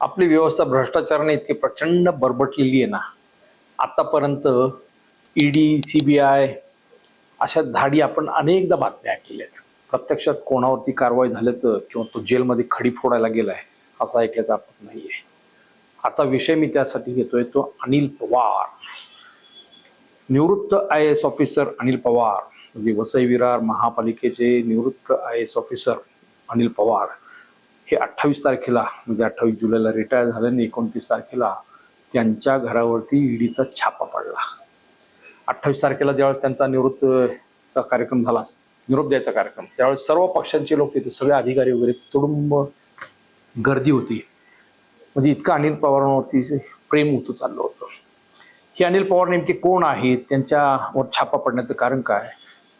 आपली व्यवस्था भ्रष्टाचाराने इतकी प्रचंड बरबटलेली आहे ना आतापर्यंत ईडी आय अशा धाडी आपण अनेकदा बातम्या ऐकलेल्या आहेत प्रत्यक्षात कोणावरती कारवाई झाल्याचं किंवा तो जेलमध्ये खडी फोडायला गेलाय असं ऐकल्याचं आपण आहे आता विषय मी त्यासाठी घेतोय तो अनिल पवार. निवृत्त I S officer Anil Pawar म्हणजे वसई विरार महापालिकेचे निवृत्त I S officer Anil Pawar. हे अठ्ठावीस तारखेला म्हणजे अठ्ठावीस जुलैला रिटायर झाल्याने एकोणतीस तारखेला त्यांच्या घरावरती ईडीचा छापा पडला. अठ्ठावीस तारखेला ज्यावेळेस त्यांचा निवृत्तचा कार्यक्रम झाला निरोप द्यायचा कार्यक्रम त्यावेळेस सर्व पक्षांचे लोक तिथे सगळे अधिकारी वगैरे तुडुंब गर्दी होती. म्हणजे इतकं अनिल पवारांवरती प्रेम होतं चाललं होतं. हे अनिल पवार नेमके कोण आहेत? त्यांच्यावर छापा पडण्याचं कारण काय?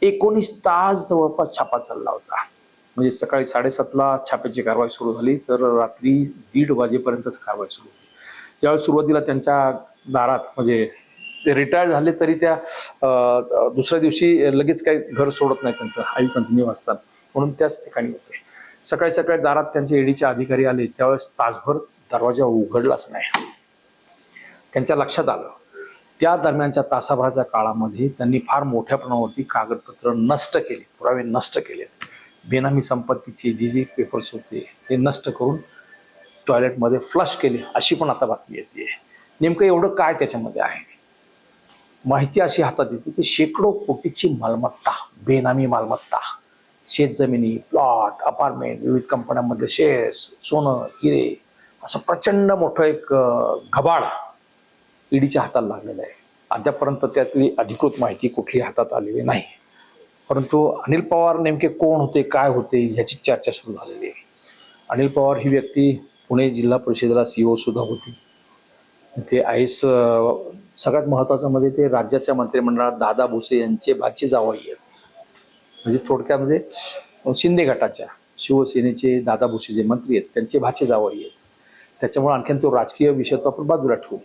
एकोणीस तास जवळपास छापा चालला होता. म्हणजे सकाळी साडेसातला छाप्याची कारवाई सुरू झाली तर रात्री दीड वाजेपर्यंतच कारवाई सुरू झाली सुरुवातीला त्यांच्या दारात म्हणजे ते रिटायर झाले तरी त्या दुसऱ्या दिवशी लगेच काही घर सोडत नाही त्यांचं आयुक्तांचं निवासस्थान म्हणून त्याच ठिकाणी होते. सकाळी सकाळी दारात त्यांचे ईडीचे अधिकारी आले त्यावेळेस तासभर दरवाजा उघडलाच नाही. त्यांच्या लक्षात आलं. त्या दरम्यानच्या तासाभराच्या काळामध्ये त्यांनी फार मोठ्या प्रमाणावरती कागदपत्र नष्ट केले पुरावे नष्ट केले बेनामी संपत्तीचे जे जे पेपर्स होते ते नष्ट करून टॉयलेटमध्ये फ्लश केले अशी पण आता बातमी येते. नेमकं एवढं काय त्याच्यामध्ये आहे? माहिती अशी हातात येते की शेकडो कोटीची मालमत्ता बेनामी मालमत्ता शेतजमिनी प्लॉट अपार्टमेंट विविध कंपन्यांमधले शेअर्स सोनं हिरे असं प्रचंड मोठं एक घबाड ईडीच्या हाताला लागलेलं आहे. अद्यापर्यंत त्यातली अधिकृत माहिती कुठली हातात आलेली नाही. परंतु अनिल पवार नेमके कोण होते काय होते ह्याची चर्चा सुरू झालेली आहे. अनिल पवार ही व्यक्ती पुणे जिल्हा परिषदेला सीओ सुद्धा होती. ते आय एस सगळ्यात महत्वाचं म्हणजे ते राज्याच्या मंत्रिमंडळात दादा भुसे यांचे भाची जावई आहेत. म्हणजे थोडक्यामध्ये शिंदे गटाच्या शिवसेनेचे दादा भुसे जे मंत्री आहेत त्यांचे भाचे जावई आहेत. त्याच्यामुळे आणखीन तो राजकीय विषय तो आपण बाजूला ठेवू.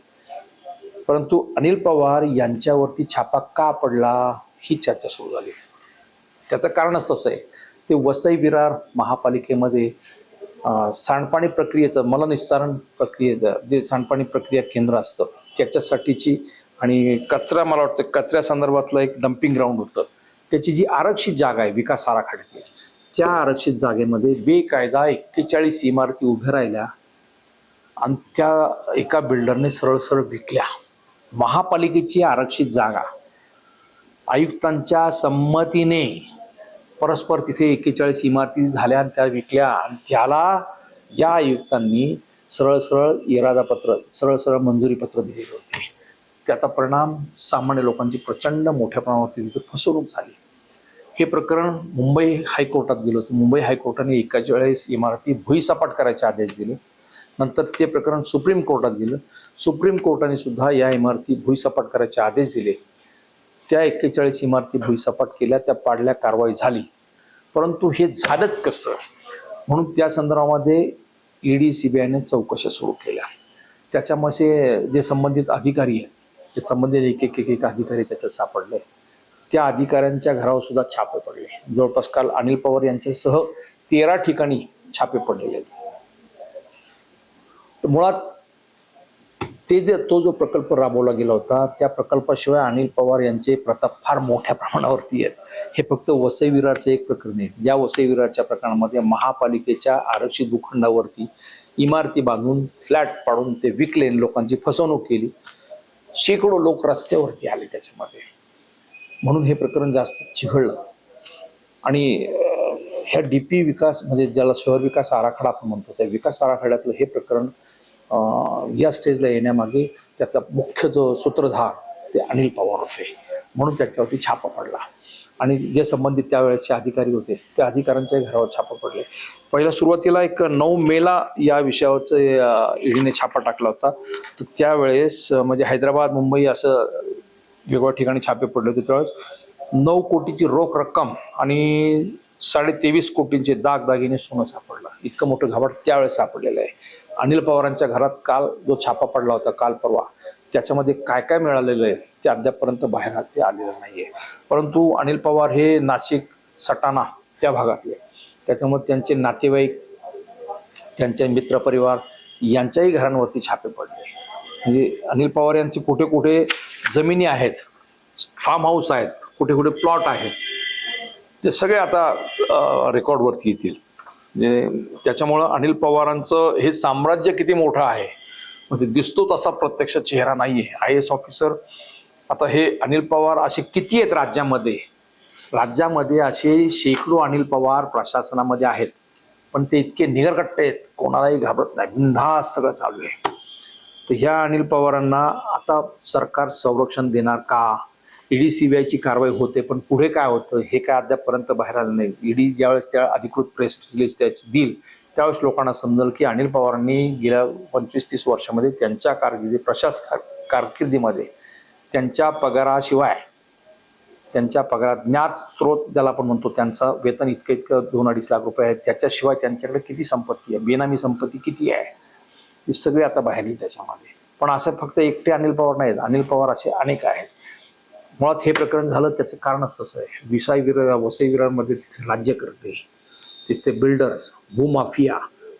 परंतु अनिल पवार यांच्यावरती छापा का पडला ही चर्चा सुरू झाली. त्याचं कारणच तसं आहे. ते वसई विरार महापालिकेमध्ये सांडपाणी प्रक्रियेचं मलनिस्सारण प्रक्रियेचं जे सांडपाणी प्रक्रिया केंद्र असतं त्याच्यासाठीची आणि कचरा मला वाटतं कचऱ्या संदर्भातलं एक डम्पिंग ग्राउंड होतं. त्याची जी आरक्षित जागा आहे विकास आराखड्यातली त्या आरक्षित जागेमध्ये बेकायदा एक्केचाळीस इमारती उभ्या राहिल्या आणि त्या एका बिल्डरने सरळ सरळ विकल्या. महापालिकेची आरक्षित जागा आयुक्तांच्या संमतीने परस्पर तिथे एक्केचाळीस इमारती झाल्या आणि त्या विकल्या आणि त्याला या आयुक्तांनी सरळ सरळ इरादापत्र सरळ सरळ मंजुरी पत्र दिलेले होते. त्याचा परिणाम सामान्य लोकांची प्रचंड मोठ्या प्रमाणावरती तिथे फसवणूक झाली. हे प्रकरण मुंबई हायकोर्टात गेलं होतं. मुंबई हायकोर्टाने एक्केचाळीस इमारती भुईसपाट करायचे आदेश दिले. नंतर ते प्रकरण सुप्रीम कोर्टात गेलं. सुप्रीम कोर्टाने सुद्धा या इमारती भुईसपाट करायचे आदेश दिले. त्या एक्केचाळीस इमारती भुईसपाट केल्या त्या पाडल्या कारवाई झाली. परंतु हे झालंच कसं? म्हणून त्या संदर्भामध्ये ईडी सीबीआयने चौकशा सुरू केल्या. त्याच्यामध्ये जे संबंधित अधिकारी आहेत ते संबंधित एक एक एक एक अधिकारी त्याच्यात सापडले. त्या अधिकाऱ्यांच्या घरावर सुद्धा छापे पडले. जवळपास काल अनिल पवार यांच्यासह तेरा ठिकाणी छापे पडलेले आहेत. मुळात ते जे तो जो प्रकल्प राबवला गेला होता त्या प्रकल्पाशिवाय अनिल पवार यांचे प्रताप फार मोठ्या प्रमाणावरती आहेत. हे फक्त वसई विरारचं एक प्रकरण आहे. या वसई विरारच्या प्रकरणामध्ये महापालिकेच्या आरक्षित भूखंडावरती इमारती बांधून फ्लॅट पाडून ते विकले लोकांची फसवणूक केली. शेकडो लोक रस्त्यावरती आले त्याच्यामध्ये. म्हणून हे प्रकरण जास्त चिघळलं. आणि ह्या ह्या डीपी विकास म्हणजे ज्याला शहर विकास आराखडा आपण म्हणतो त्या विकास आराखड्यातलं हे प्रकरण या स्टेजला येण्यामागे त्याचा मुख्य जो सूत्रधार ते अनिल पवार होते. म्हणून त्याच्यावरती छापा पडला. आणि जे संबंधित त्यावेळेसचे अधिकारी होते त्या अधिकाऱ्यांच्या घरावर छापा पडले. पहिल्या सुरुवातीला एक नऊ मेला या विषयावरचं ईडीने छापा टाकला होता. तर त्यावेळेस म्हणजे हैदराबाद मुंबई असं वेगवेगळ्या ठिकाणी छापे पडले होते त्यावेळेस. नऊ कोटीची रोख रक्कम आणि साडे तेवीस कोटींचे दागदागिने सोनं सापडलं. इतकं मोठं घाबड त्यावेळेस सापडलेलं आहे. अनिल पवारांच्या घरात काल जो छापा पडला होता काल परवा त्याच्यामध्ये काय काय मिळालेलं आहे ते अद्यापपर्यंत बाहेर ते आलेलं नाहीये. परंतु अनिल पवार हे नाशिक सटाणा त्या भागातले. त्याच्यामुळे त्यांचे नातेवाईक त्यांचे मित्रपरिवार यांच्याही घरांवरती छापे पडले. म्हणजे अनिल पवार यांचे कुठे कुठे जमिनी आहेत फार्म हाऊस आहेत कुठे कुठे प्लॉट आहेत ते सगळे आता रेकॉर्डवरती येतील. जे त्याच्यामुळं अनिल पवारांचं हे साम्राज्य किती मोठं आहे? म्हणजे दिसतो तसा प्रत्यक्ष चेहरा नाहीये. आय एस ऑफिसर आता हे अनिल पवार असे किती आहेत राज्यामध्ये? राज्यामध्ये असे शेकडो अनिल पवार प्रशासनामध्ये आहेत. पण ते इतके निगरकट्टे आहेत कोणालाही घाबरत नाही. बिंधास सगळं चालू आहे. तर ह्या अनिल पवारांना आता सरकार संरक्षण देणार का? ईडी सीबीआयची कारवाई होते पण पुढे काय होतं हे काय अद्यापपर्यंत बाहेर आलं नाही. ईडी ज्यावेळेस त्या अधिकृत प्रेस रिलीज त्याची देईल त्यावेळेस लोकांना समजेल की अनिल पवारांनी गेल्या पंचवीस तीस वर्षामध्ये त्यांच्या कारकिर्दी प्रशास कारकिर्दीमध्ये त्यांच्या पगाराशिवाय त्यांच्या पगारात ज्ञात स्रोत ज्याला आपण म्हणतो त्यांचा वेतन इतकं इतकं दोन अडीच लाख रुपये आहे त्याच्याशिवाय त्यांच्याकडे किती संपत्ती आहे बेनामी संपत्ती किती आहे ती सगळी आता बाहेर येईल त्याच्यामध्ये. पण असं फक्त एकटे अनिल पवार नाहीत. अनिल पवार असे अनेक आहेत. मुळात हे प्रकरण झालं त्याचं कारणच तसं आहे. विसाई विरार वसई विरारमध्ये तिथे राज्य करते. तिथे बिल्डर्स भूमाफिया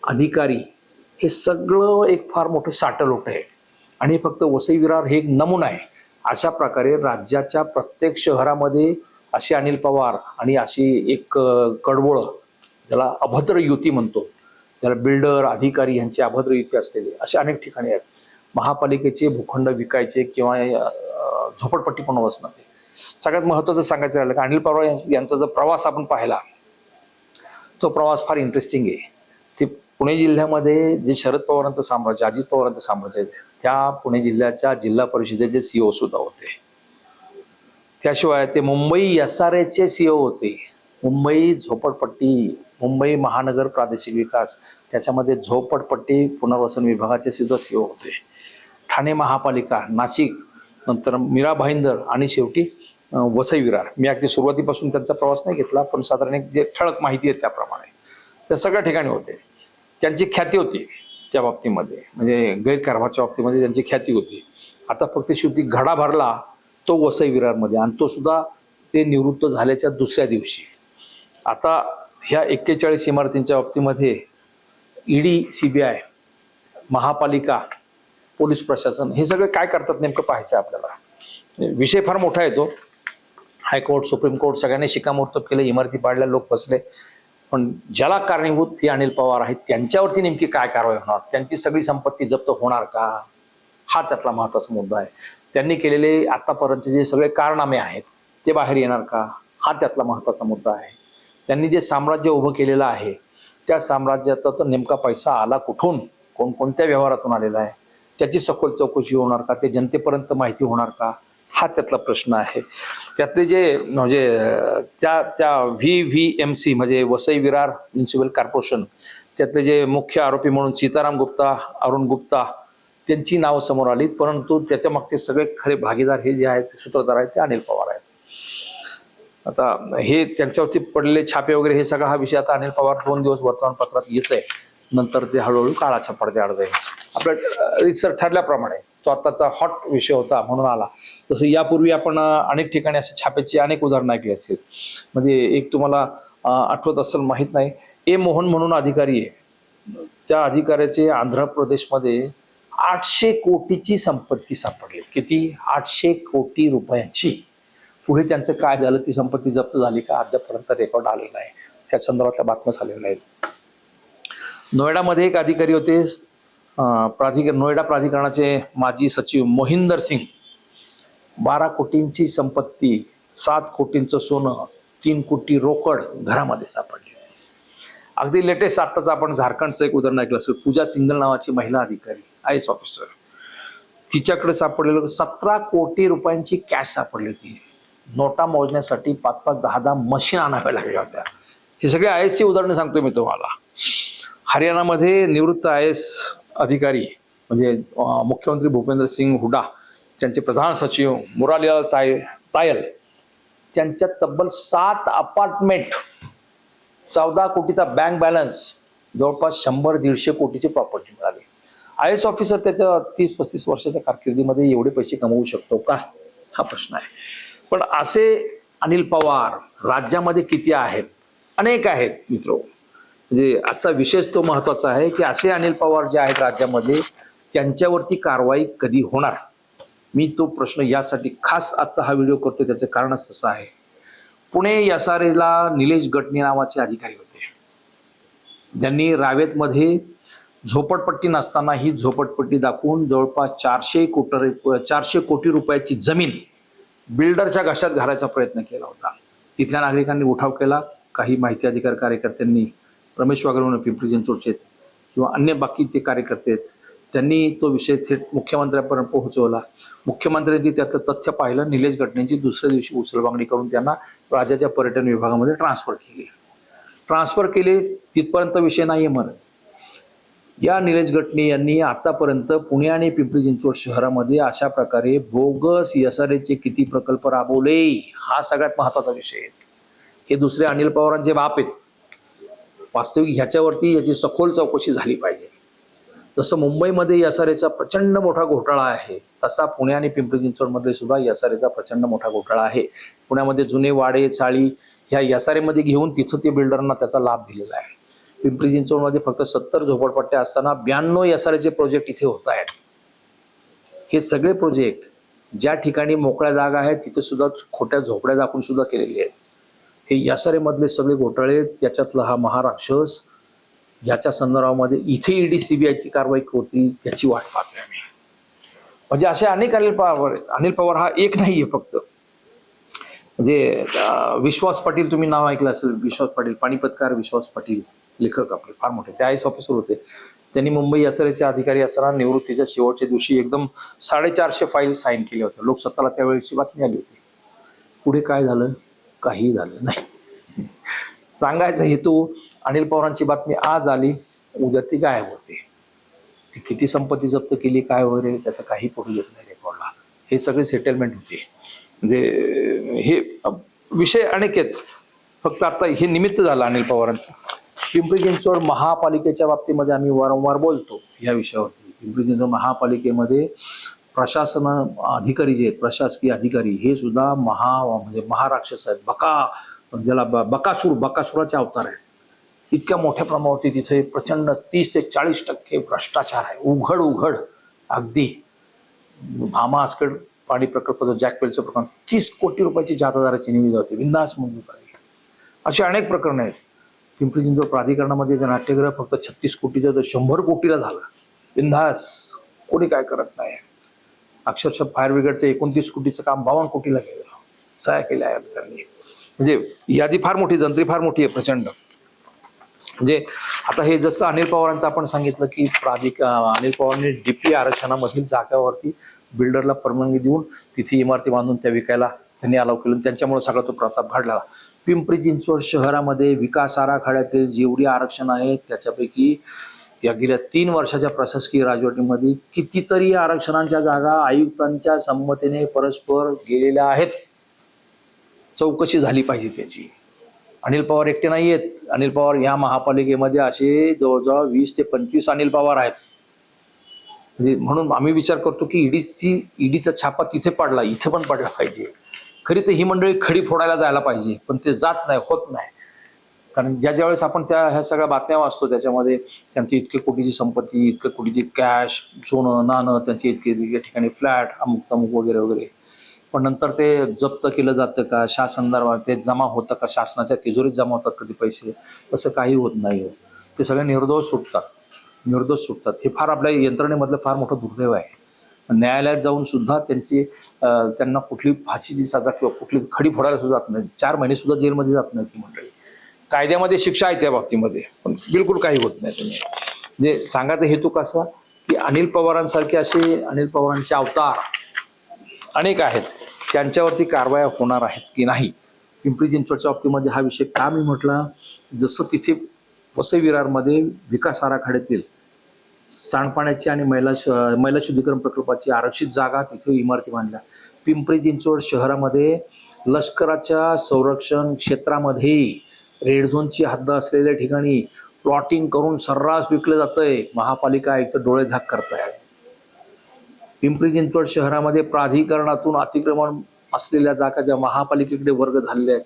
अधिकारी हे सगळं एक फार मोठं साटलोट आहे. आणि फक्त वसई विरार हे एक नमुना आहे. अशा प्रकारे राज्याच्या प्रत्येक शहरामध्ये असे अनिल पवार आणि अशी एक कडबोळ ज्याला अभद्र युती म्हणतो ज्याला बिल्डर अधिकारी यांची अभद्र युती असलेली असे अनेक ठिकाणी आहेत. महापालिकेचे भूखंड विकायचे किंवा झोपडपट्टी पण ते सगळ्यात महत्वाचं सांगायचं राहिलं की अनिल पवार यांचा जर प्रवास आपण पाहिला तो प्रवास फार इंटरेस्टिंग आहे. ते पुणे जिल्ह्यामध्ये जे शरद पवारांचं साम्राज्य अजित पवारांचं साम्राज्य त्या पुणे जिल्ह्याच्या जिल्हा परिषदेचे सीओ सुद्धा होते. त्याशिवाय ते मुंबई एस आर एचे सीओ होते. मुंबई झोपडपट्टी मुंबई महानगर प्रादेशिक विकास त्याच्यामध्ये झोपडपट्टी पुनर्वसन विभागाचे सुद्धा सीओ होते. ठाणे महापालिका नाशिक नंतर मीरा भाईंदर आणि शेवटी वसई विरार. मी अगदी सुरुवातीपासून त्यांचा प्रवास नाही घेतला पण साधारण एक जे ठळक माहिती आहे त्याप्रमाणे. त्या सगळ्या ठिकाणी होते. त्यांची ख्याती होती त्या बाबतीमध्ये. म्हणजे गैरकारभारच्या बाबतीमध्ये त्यांची ख्याती होती. आता फक्त शेवटी घडा भरला तो वसई विरारमध्ये. आणि तो सुद्धा ते निवृत्त झाल्याच्या दुसऱ्या दिवशी. आता ह्या एक्केचाळीस इमारतींच्या बाबतीमध्ये ईडी सीबीआय महापालिका पोलीस प्रशासन हे सगळे काय करतात नेमकं पाहायचं आहे आपल्याला. म्हणजे विषय फार मोठा येतो हायकोर्ट सुप्रीम कोर्ट सगळ्यांनी शिकामोर्तब केलं इमारती पाडल्या लोक बसले. पण ज्याला कारणीभूत हे अनिल पवार आहेत त्यांच्यावरती नेमकी काय कारवाई होणार? त्यांची सगळी संपत्ती जप्त होणार का? हा त्यातला महत्त्वाचा मुद्दा आहे. त्यांनी केलेले आतापर्यंतचे जे सगळे कारनामे आहेत ते बाहेर येणार का? हा त्यातला महत्त्वाचा मुद्दा आहे. त्यांनी जे साम्राज्य उभं केलेलं आहे त्या साम्राज्याचा तर नेमका पैसा आला कुठून? कोणकोणत्या व्यवहारातून आलेला आहे? त्याची सखोल चौकशी होणार का? ते जनतेपर्यंत माहिती होणार का? हा त्यातला प्रश्न आहे. त्यातले जे म्हणजे त्या त्या व्ही व्ही एम सी म्हणजे वसई विरार म्युन्सिपल कॉर्पोरेशन त्यातले जे मुख्य आरोपी म्हणून सीताराम गुप्ता अरुण गुप्ता त्यांची नावं समोर आली परंतु त्याच्या मागचे सगळे खरे भागीदार हे जे आहेत सूत्रधार आहेत ते अनिल पवार आहेत. आता हे त्यांच्यावरती पडलेले छापे वगैरे हे सगळा हा विषय आता अनिल पवार दोन दिवस वर्तमानपत्रात येत आहे नंतर ते हळूहळू काळाच्या पडद्याआड जाईल. आपल्या रिसर ठरल्याप्रमाणे तो आताचा हॉट विषय होता म्हणून आला. तसं यापूर्वी आपण अनेक ठिकाणी असे छापेची अनेक उदाहरणं ऐकली असतील. म्हणजे एक तुम्हाला आठवत असेल माहीत नाही. ए मोहन म्हणून अधिकारी आहे. त्या अधिकाऱ्याचे आंध्र प्रदेशमध्ये आठशे कोटीची संपत्ती सापडली. किती? आठशे कोटी रुपयांची. पुढे त्यांचं काय झालं? ती संपत्ती जप्त झाली का? अद्यापर्यंत रेकॉर्ड आलेला नाही. त्या संदर्भातल्या बातम्या झालेल्या आहेत नोएडामध्ये एक अधिकारी होते प्राधिक नोएडा प्राधिकरणाचे माजी सचिव मोहिंदर सिंग. बारा कोटींची संपत्ती सात कोटींचं सोनं तीन कोटी रोकड घरामध्ये सापडली. अगदी लेटेस्ट आत्ताच आपण झारखंडचं एक उदाहरण ऐकलं असेल पूजा सिंगल नावाची महिला अधिकारी आय एस ऑफिसर तिच्याकडे सापडलेलं सतरा कोटी रुपयांची कॅश सापडली होती. नोटा मोजण्यासाठी पाच पाच दहा दहा मशीन आणाव्या लागल्या होत्या. हे सगळे आय एसची उदाहरणं सांगतोय मी तुम्हाला. हरियाणामध्ये निवृत्त आय एस अधिकारी म्हणजे मुख्यमंत्री भूपेंद्र सिंग हुडा त्यांचे प्रधान सचिव मुरालीलाल ताय तायल त्यांच्या तब्बल सात अपार्टमेंट चौदा कोटीचा बँक बॅलन्स जवळपास शंभर दीडशे कोटीची प्रॉपर्टी मिळाली. आय एस ऑफिसर त्याच्या तीस पस्तीस वर्षाच्या कारकिर्दीमध्ये एवढे पैसे कमवू शकतो का? हा प्रश्न आहे. पण असे अनिल पवार राज्यामध्ये किती आहेत? अनेक आहेत मित्रो. म्हणजे आजचा विशेष तो महत्त्वाचा आहे की असे अनिल पवार जे आहेत राज्यामध्ये त्यांच्यावरती कारवाई कधी होणार? मी तो प्रश्न यासाठी खास आत्ता हा व्हिडिओ करतो त्याचं कारणच तसं आहे. पुणे यासारेला निलेश गटणे नावाचे अधिकारी होते. ज्यांनी रावेतमध्ये झोपडपट्टी नसताना ही झोपडपट्टी दाखवून जवळपास चारशे कोटी चारशे कोटी रुपयाची जमीन बिल्डरच्या घशात घालायचा प्रयत्न केला होता. तिथल्या नागरिकांनी उठाव केला. काही माहिती अधिकार कार्यकर्त्यांनी रमेश वागलवण पिंपरी चिंचवडचे किंवा अन्य बाकीचे कार्यकर्ते आहेत त्यांनी तो विषय थेट मुख्यमंत्र्यांपर्यंत पोहोचवला. मुख्यमंत्र्यांनी त्यातलं तथ्य पाहिलं. निलेश गटनेची दुसऱ्या दिवशी उचलबांगणी करून त्यांना राज्याच्या पर्यटन विभागामध्ये ट्रान्सफर केली. ट्रान्सफर केले तिथपर्यंत विषय नाही आहे म्हणत. या निलेश गटणे यांनी आतापर्यंत पुणे आणि पिंपरी चिंचवड शहरामध्ये अशा प्रकारे बोगस एसआरएचे किती प्रकल्प राबवले हा सगळ्यात महत्त्वाचा विषय आहे. हे दुसरे अनिल पवारांचे बाप आहेत. वास्तविक ह्याच्यावरती याची सखोल चौकशी झाली पाहिजे. जसं मुंबईमध्ये एसआरएचा प्रचंड मोठा घोटाळा आहे तसा पुणे आणि पिंपरी चिंचवडमध्ये सुद्धा एसआरएचा प्रचंड मोठा घोटाळा आहे. पुण्यामध्ये जुने वाडे चाळी ह्या यस आर एमध्ये घेऊन तिथं ते बिल्डरांना त्याचा लाभ दिलेला आहे. पिंपरी चिंचवडमध्ये फक्त सत्तर झोपडपट्ट्या असताना ब्याण्णव एसआरएचे प्रोजेक्ट इथे होत आहेत. हे सगळे प्रोजेक्ट ज्या ठिकाणी मोकळ्या जागा आहेत तिथे सुद्धा खोट्या झोपड्या दाखवून सुद्धा केलेले आहेत. हे यासारे मधले सगळे घोटाळे त्याच्यातला हा महाराक्षस याच्या संदर्भामध्ये इथे ईडी सीबीआयची कारवाई होती त्याची वाट पाहतोय आम्ही. म्हणजे असे अनेक अनिल पवार अनिल पवार हा एक नाहीये फक्त. म्हणजे विश्वास पाटील तुम्ही नाव ऐकलं असेल विश्वास पाटील पाणीपतकार विश्वास पाटील लेखक आपले फार मोठे. ते आय एस ऑफिसर होते. त्यांनी मुंबई असरेचे अधिकारी असताना निवृत्तीच्या शेवटच्या दिवशी एकदम साडेचारशे फाईल साईन केल्या होत्या. लोकसत्ताला त्यावेळेची बातमी आली होती. पुढे काय झालं? काही झालं नाही. सांगायचा हेतू अनिल पवारांची बातमी आज आली उद्या ती गायब होते. ती किती संपत्ती जप्त केली काय वगैरे त्याचं काही पुढे येत नाही रेकॉर्डला. हे सगळे सेटलमेंट होते. म्हणजे हे विषय अनेक आहेत. फक्त आता हे निमित्त झालं अनिल पवारांचं. पिंपरी चिंचवड महापालिकेच्या बाबतीमध्ये आम्ही वारंवार बोलतो या विषयावरती. पिंपरी चिंचवड महापालिकेमध्ये प्रशासन अधिकारी जे आहेत प्रशासकीय अधिकारी हे सुद्धा महा म्हणजे महाराक्षस आहेत बका ज्याला ब- बकासूर बकासुराचे अवतार आहेत. इतक्या मोठ्या प्रमाणावरती तिथे प्रचंड तीस ते चाळीस टक्के भ्रष्टाचार आहे. उघड उघड. अगदी. भामा आसकड पाणी प्रकल्पाचं जॅकवेलचं प्रकरण तीस कोटी रुपयाची जातदाराची निविदा होती. बिंदास मंजूर झाली अशी अनेक प्रकरणं आहेत. पिंपरी चिंचवड प्राधिकरणामध्ये जे नाट्यगृह फक्त छत्तीस कोटीचं तर शंभर कोटीला झालं. बिंदास कोणी काय करत नाही. अक्षरशः फायर ब्रिगेडचं एकोणतीस कोटीचं काम बावन्न कोटीला केलं. सहाय्या केल्या आहेत त्यांनी. म्हणजे यादी फार मोठी जंत्री फार मोठी आहे प्रचंड. म्हणजे आता हे जसं अनिल पवारांचं आपण सांगितलं की प्राधिक अनिल पवारांनी डीपी आरक्षणामधील जागावरती बिल्डरला परवानगी देऊन तिथे इमारती बांधून त्या विकायला त्यांनी अलाव केलं. आणि त्यांच्यामुळे सगळा तो प्रताप घडला. पिंपरी चिंचवड शहरामध्ये विकास आराखड्यातील जेवढी आरक्षण आहे त्याच्यापैकी या गेल्या तीन वर्षाच्या प्रशासकीय राजवटीमध्ये कितीतरी आरक्षणांच्या जागा आयुक्तांच्या संमतीने परस्पर गेलेल्या आहेत. चौकशी झाली पाहिजे त्याची. अनिल पवार एकटे नाही आहेत. अनिल पवार या महापालिकेमध्ये असे जवळजवळ वीस ते पंचवीस अनिल पवार आहेत. म्हणजे म्हणून आम्ही विचार करतो की ईडीची ईडीचा छापा तिथे पडला इथे पण पडला पाहिजे. खरी तर ही मंडळी खडी फोडायला जायला पाहिजे पण ते जात नाही होत नाही. कारण ज्या ज्या वेळेस आपण त्या ह्या सगळ्या बातम्या वाचतो त्याच्यामध्ये त्यांची इतके कोटीची संपत्ती इतकं कोटीची कॅश सोनं नाणं त्यांची इतके इतके ठिकाणी फ्लॅट अमुक तमुक वगैरे वगैरे. पण नंतर ते जप्त केलं जातं का? शासन ते जमा होतं का? शासनाच्या तिजोरीत जमा होतात कधी पैसे? तसं काही होत नाही हो. ते सगळे निर्दोष सुटतात. निर्दोष सुटतात. हे फार आपल्या यंत्रणेमधलं फार मोठं दुर्दैव आहे. न्यायालयात जाऊन सुद्धा त्यांची त्यांना कुठली फाशीची सजा किंवा कुठली खडी फोडायला सुद्धा जात नाही. चार महिने सुद्धा जेलमध्ये जात नाही ती मंडळी. कायद्यामध्ये शिक्षा आहे त्या बाबतीमध्ये. पण बिलकुल काही होत नाही तुम्ही म्हणजे सांगायचा हेतू कसा? की अनिल पवारांसारखे असे अनिल पवारांचे अवतार अनेक आहेत. त्यांच्यावरती कारवाया होणार आहेत की नाही? पिंपरी चिंचवडच्या बाबतीमध्ये हा विषय का मी म्हटला? जसं तिथे वसई विरारमध्ये विकास आराखड्यातील सांडपाण्याची आणि महिला श- महिला शुद्धीकरण प्रकल्पाची आरक्षित जागा तिथे इमारती बांधल्या. पिंपरी चिंचवड शहरामध्ये लष्कराच्या संरक्षण क्षेत्रामध्ये रेड झोनची हद्द असलेल्या ठिकाणी प्लॉटिंग करून सर्रास विकलं जातंय. महापालिका आयुक्त डोळे झाक करतायत. पिंपरी चिंचवड शहरामध्ये प्राधिकरणातून अतिक्रमण असलेल्या जागा ज्या महापालिकेकडे वर्ग झालेल्या आहेत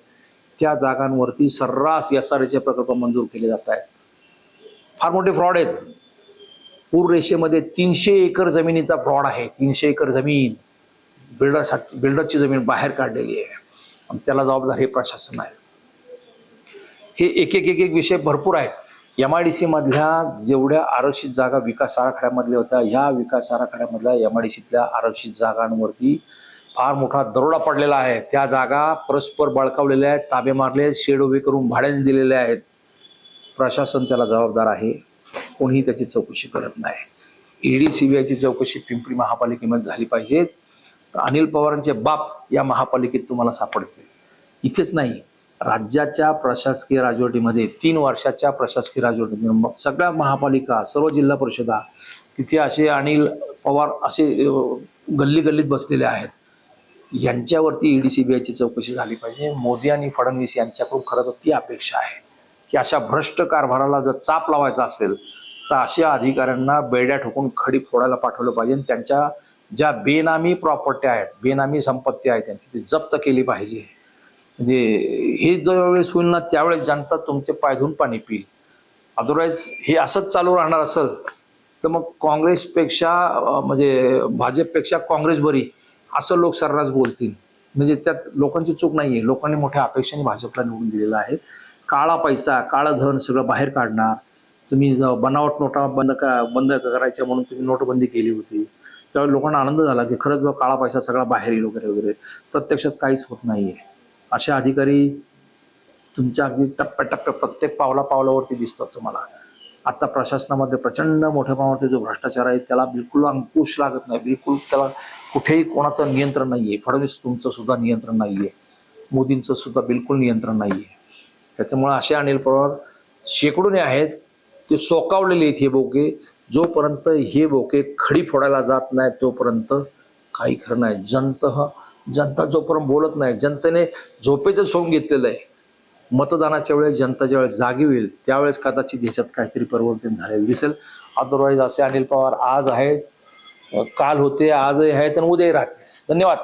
त्या जागांवरती सर्रास एस आर प्रकल्प मंजूर केले जात आहेत फार मोठे फ्रॉड आहेत. पूर रेषेमध्ये तीनशे एकर जमिनीचा फ्रॉड आहे. तीनशे एकर जमीन बिल्डरसाठी बिल्डरची जमीन बाहेर काढलेली आहे. आणि त्याला जबाबदार हे प्रशासन आहे. हे एक एक एक एक विषय भरपूर आहेत. एम आय डी सीमधल्या जेवढ्या आरक्षित जागा विकास आराखड्यामधल्या होत्या ह्या विकास आराखड्यामधल्या एम आय डी सीतल्या आरक्षित जागांवरती फार मोठा दरोडा पडलेला आहे. त्या जागा परस्पर बळकावलेल्या आहेत ताबे मारले आहेत शेड उभे करून भाड्याने दिलेल्या आहेत. प्रशासन त्याला जबाबदार आहे. कोणीही त्याची चौकशी करत नाही. ईडी सीबीआयची चौकशी पिंपरी महापालिकेमध्ये झाली पाहिजे. अनिल पवारांचे बाप या महापालिकेत तुम्हाला सापडतील इथेच नाही. राज्याच्या प्रशासकीय राजवटीमध्ये तीन वर्षाच्या प्रशासकीय राजवटीमध्ये सगळ्या महापालिका सर्व जिल्हा परिषदा तिथे असे अनिल पवार असे गल्ली गल्लीत बसलेले आहेत. यांच्यावरती ईडी सीबीआयची चौकशी झाली पाहिजे. मोदी आणि फडणवीस यांच्याकडून खरं तर ती अपेक्षा आहे की अशा भ्रष्ट कारभाराला जर चाप लावायचा असेल तर अशा अधिकाऱ्यांना बेड्या ठोकून खडी फोडायला पाठवलं पाहिजे त्यांच्या ज्या बेनामी प्रॉपर्टी आहेत बेनामी संपत्ती आहे त्यांची ती जप्त केली पाहिजे. म्हणजे हे ज्यावेळेस होईल ना त्यावेळेस जनता तुमचे पाय धुवून पाणी पिईल. अदरवाईज हे असंच चालू राहणार असेल तर मग काँग्रेसपेक्षा म्हणजे भाजपपेक्षा काँग्रेस बरी असं लोक सर्रास बोलतील. म्हणजे त्यात लोकांची चूक नाही आहे लोकांनी मोठ्या अपेक्षाने भाजपला निवडून दिलेला आहे. काळा पैसा काळं धन सगळं बाहेर काढणार. तुम्ही बनावट नोटा बंद का बंद करायच्या म्हणून तुम्ही नोटबंदी केली होती. त्यावेळी लोकांना आनंद झाला की खरंच काळा पैसा सगळा बाहेर येईल वगैरे वगैरे. प्रत्यक्षात काहीच होत नाहीये. असे अधिकारी तुमच्या अगदी टप्प्याटप्प्या प्रत्येक पावला पावलावरती दिसतात तुम्हाला. आता प्रशासनामध्ये प्रचंड मोठ्या प्रमाणावरती जो भ्रष्टाचार आहे त्याला बिलकुल अंकुश लागत नाही. बिलकुल त्याला कुठेही कोणाचं नियंत्रण नाहीये. फडणवीस तुमचं सुद्धा नियंत्रण नाहीये. मोदींचं सुद्धा बिलकुल नियंत्रण नाही आहे त्याच्यामुळे असे अनिल पवार शेकडोने आहेत ते सोकावलेले आहेत हे बोके. जोपर्यंत हे बोके खडी फोडायला जात नाही तोपर्यंत काही खरं नाही. जनत जनता जोपर्यंत बोलत नाही जनतेने झोपेचं सोंग घेतलेलं आहे. मतदानाच्या वेळेस जनता ज्यावेळेस जागी होईल. त्यावेळेस कदाचित देशात काहीतरी परिवर्तन झालेलं दिसेल. अदरवाईज असे अनिल पवार आज आहेत काल होते आजही आहेत आणि उद्याही राहतील. धन्यवाद.